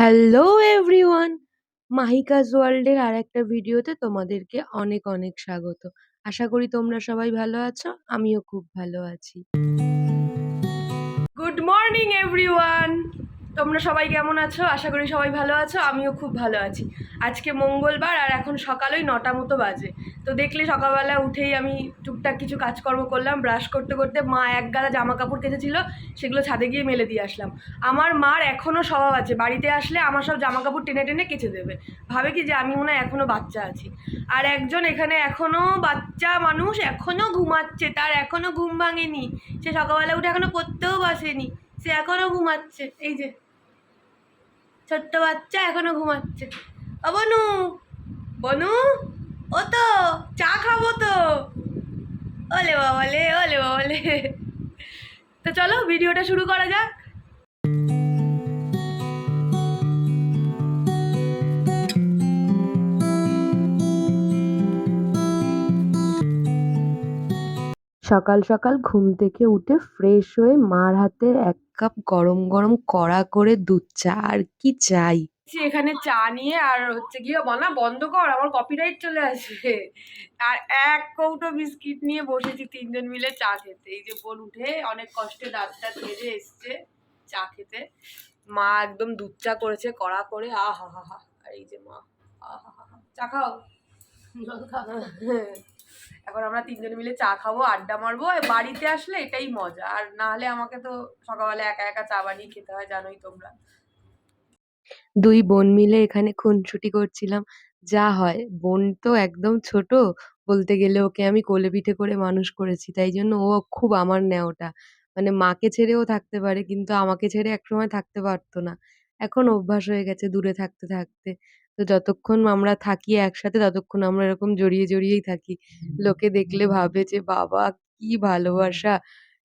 Hello everyone! মাহিকাস ওয়ার্ল্ডের আরেকটা ভিডিওতে তোমাদেরকে অনেক, অনেক স্বাগত। আশা করি তোমরা সবাই ভালো আছো। আমিও খুব ভালো আছি। Good morning everyone! তোমরা সবাই কেমন আছো? আশা করি সবাই ভালো আছো। আমিও খুব ভালো আছি। আজকে মঙ্গলবার আর এখন সকাল ওই নটা মতো বাজে। তো দেখলে সকালবেলা উঠেই আমি টুকটাক কিছু কাজকর্ম করলাম ব্রাশ করতে করতে মা এক গাদা জামা কাপড় কেচেছিল, সেগুলো ছাদে গিয়ে মেলে দিয়ে আসলাম আমার মার এখনও স্বভাব আছে, বাড়িতে আসলে আমার সব জামা কাপড় টেনে টেনে কেচে দেবে ভাবে কি যে আমি মনে হয় এখনও বাচ্চা আছি আর একজন এখানে এখনও বাচ্চা মানুষ এখনও ঘুমাচ্ছে, তার এখনও ঘুম ভাঙেনি সে সকালবেলা উঠে এখনও পড়তেও বসেনি সে এখনও ঘুমাচ্ছে। এই যে। ছোট্ট বাচ্চা এখনও ঘুমাচ্ছে। ও বনু বনু, ও তো, চা খাব তো। ওলে বাবা ওলে বাবা তো চলো, ভিডিওটা শুরু করা যাক। সকাল সকাল ঘুম থেকে উঠে ফ্রেশ হয়ে মার হাতে এক কাপ গরম গরম কড়া করে দুধ চা, আর কি চাই? এখানে চা নিয়ে আর হচ্ছে গিয়ে বলা বন্ধ কর, আমার কপিরাইট চলে আসবে। আর এক কৌটো বিস্কিট নিয়ে বসেছি তিনজন মিলে চা খেতে। এই যে বোন উঠে অনেক কষ্টে দাঁতটা ধরে এসছে চা খেতে। মা একদম দুধ চা করেছে, কড়া করে, আ হা হা হা, আর এই যে মা, আ হা হা চা খাও। এখন আমরা তিনজন মিলে চা খাব, আড্ডা মারবো বাড়িতে আসলে এটাই মজা। আর না হলে আমাকে তো সকালবেলা একা একা চা বানিয়ে খেতে হয়, জানোই তোমরা। দুই বোন মিলে এখানে খুনসুটি করছিলাম। যা হয়, বোন তো একদম ছোট, বলতে গেলে ওকে আমি কোলে পিঠে করে মানুষ করেছি, তাই জন্য ও খুব আমার ন্যাওটা। মানে মাকে ছেড়েও থাকতে পারে, কিন্তু আমাকে ছেড়ে একসময় থাকতে পারতো না। এখন অভ্যাস হয়ে গেছে দূরে থাকতে থাকতে। তো যতক্ষণ আমরা থাকি একসাথে, ততক্ষণ আমরা এরকম জড়িয়ে, জড়িয়েই থাকি। লোকে দেখলে ভাবে যে, বাবা, কি ভালোবাসা!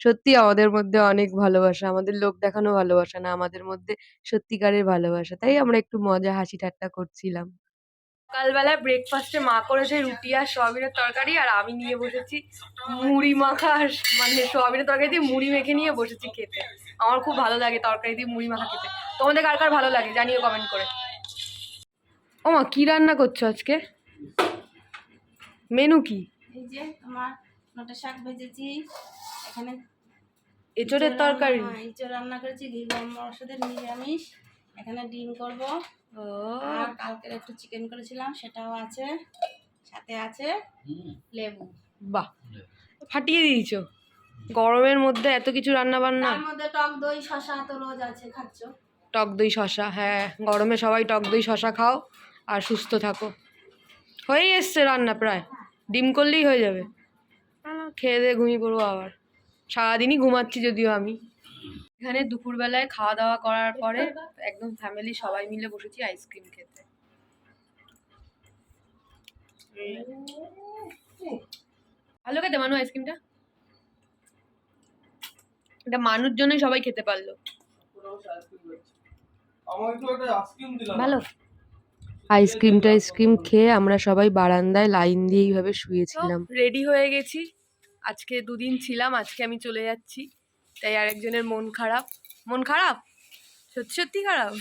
সত্যি আমাদের মধ্যে অনেক ভালোবাসা। আমাদের লোক দেখানো ভালোবাসা না, আমাদের মধ্যে সত্যিকারের ভালোবাসা। তাই আমরা একটু মজা, হাসি, ঠাট্টা করছিলাম। সকালবেলায় ব্রেকফাস্টে মা করেছে রুটি আর সয়াবিনের তরকারি আর আমি নিয়ে বসেছি মুড়ি মাখা আর মানে সয়াবিনের তরকারি দিয়ে মুড়ি মেখে নিয়ে বসেছি খেতে। আমার খুব ভালো লাগে তরকারি দিয়ে মুড়ি মাখা খেতে। তোমাদের কার কার ভালো লাগে জানিও কমেন্ট করে। ও মা কি রান্না করছ আজকে? মেনু কি? এই যে তোমার নটা শাক ভেজেছি এখানে এঁচড়ের তরকারি? হ্যাঁ, ইঁচড় রান্না করেছি ঘি গরম মশলাদের নিরামিষ এখানে ডিম করব। ও। আর কালকের একটু চিকেন করেছিলাম সেটাও আছে সাথে আছে লেবু। বাহ। ফাটিয়ে দিয়েছ? গরমের মধ্যে এত কিছু রান্না বান্না তার মধ্যে টক দই শশা তো রোজ আছে খাচ্ছ? টক দই শশা হ্যাঁ গরমে সবাই টক দই শশা খাও আর সুস্থ থাকো। হয়েই এসছে রান্না প্রায়, ডিম করলেই হয়ে যাবে। খেয়ে দিয়ে ঘুমিয়ে পড়ব আবার। সারাদিনই ঘুমাচ্ছি যদিও আমি। এখানে দুপুরবেলায় খাওয়া দাওয়া করার পরে একদম ফ্যামিলি সবাই মিলে বসেছি আইসক্রিম খেতে। ভালো খেতে মানু আইসক্রিমটা এটা মানুষ জন্যই সবাই খেতে পারল। ভালো। আইসক্রিম টাইসক্রিম খেয়ে আমরা সবাই বারান্দায় লাইন দিয়ে এইভাবে শুয়েছিলাম। রেডি হয়ে গেছি। আজকে দুদিন ছিলাম আজকে আমি চলে যাচ্ছি। তাই আরেকজনের মন খারাপ। মন খারাপ? সত্যি সত্যি খারাপ?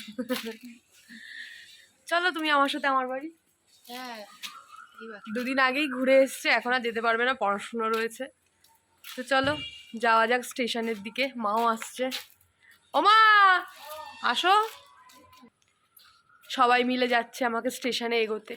চলো তুমি আমার সাথে আমার বাড়ি। হ্যাঁ দুদিন আগেই ঘুরে এসছে এখন আর যেতে পারবে না পড়াশুনো রয়েছে। তো চলো যাওয়া যাক স্টেশনের দিকে মাও আসছে। ও মা আসো। সবাই মিলে যাচ্ছে আমাকে স্টেশনে এগোতে।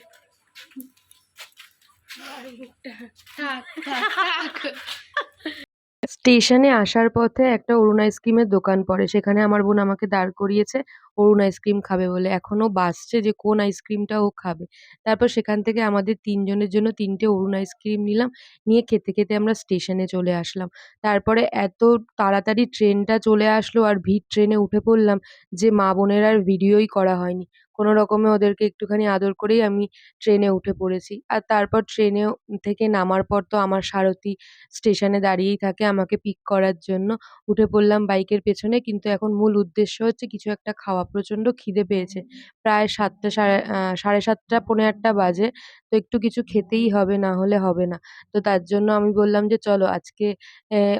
স্টেশনে আসার পথে একটা অরুণ আইসক্রিমের দোকান পড়ে, সেখানে আমার বোন আমাকে দাঁড় করিয়েছে। অরুণ আইসক্রিম খাবে বলে। এখনও বাসছে যে কোন আইসক্রিমটা ও খাবে। তারপর সেখান থেকে আমাদের তিনজনের জন্য তিনটে অরুণ আইসক্রিম নিলাম। নিয়ে খেতে খেতে আমরা স্টেশনে চলে আসলাম। তারপরে এত তাড়াতাড়ি ট্রেনটা চলে আসলো আর ভিড় ট্রেনে উঠে পড়লাম যে মা বোনের আর ভিডিওই করা হয়নি। কোনো রকমে ওদেরকে একটুখানি আদর করেই আমি ট্রেনে উঠে পড়েছি। আর তারপর ট্রেনে থেকে নামার পর তো আমার সারথি স্টেশনে দাঁড়িয়েই থাকে আমাকে পিক করার জন্য। উঠে পড়লাম বাইকের পেছনে কিন্তু এখন মূল উদ্দেশ্য হচ্ছে কিছু একটা খাওয়া প্রচণ্ড খিদে পেয়েছে। প্রায় সাতটা সাড়ে সাড়ে সাতটা, পৌনে আটটা বাজে। তো একটু কিছু খেতেই হবে, না হলে হবে না। তো তার জন্য আমি বললাম যে, চলো আজকে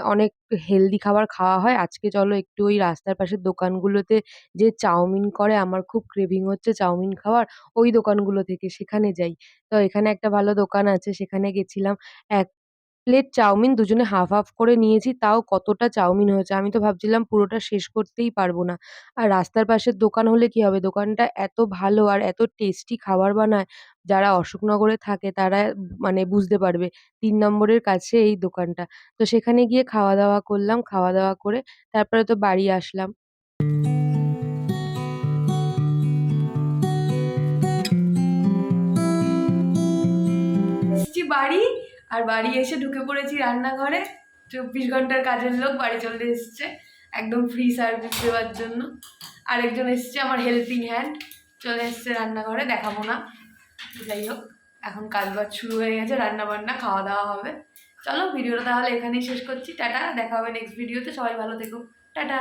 অনেক হেলদি খাবার খাওয়া হয়। আজকে চলো একটু ওই রাস্তার পাশের দোকানগুলোতে যে চাউমিন করে, আমার খুব ক্রেভিং হচ্ছে চাউমিন খাওয়ার, ওই দোকানগুলো থেকে সেখানে যাই। তো এখানে একটা ভালো দোকান আছে, সেখানে গেছিলাম। এক প্লেট চাউমিন দুজনে হাফ হাফ করে নিয়েছি, তাও কতটা চাউমিন হয়েছে? আমি তো ভাবছিলাম পুরোটা শেষ করতেই পারব না। আর রাস্তার পাশের দোকান হলে কি হবে? দোকানটা এত ভালো আর এত টেস্টি খাবার বানায়, যারা অশোকনগরে থাকে তারা মানে বুঝতে পারবে তিন নম্বরের কাছে এই দোকানটা। তো সেখানে গিয়ে খাওয়া দাওয়া করলাম, খাওয়া দাওয়া করে তারপরে তো বাড়ি আসলাম। আর বাড়ি এসে ঢুকে পড়েছি রান্নাঘরে। চব্বিশ ঘণ্টার কাজের লোক বাড়ি চলে এসছে। একদম ফ্রি সার্ভিস দেওয়ার জন্য। আরেকজন এসছে আমার হেল্পিং হ্যান্ড চলে এসছে রান্নাঘরে, দেখাবো না। যাই হোক, এখন কাজ বাজ শুরু হয়ে গেছে রান্না বান্না খাওয়া দাওয়া হবে। চলো, ভিডিওটা তাহলে এখানেই শেষ করছি। টাটা, দেখা হবে নেক্সট ভিডিওতে সবাই ভালো থেকো। টাটা!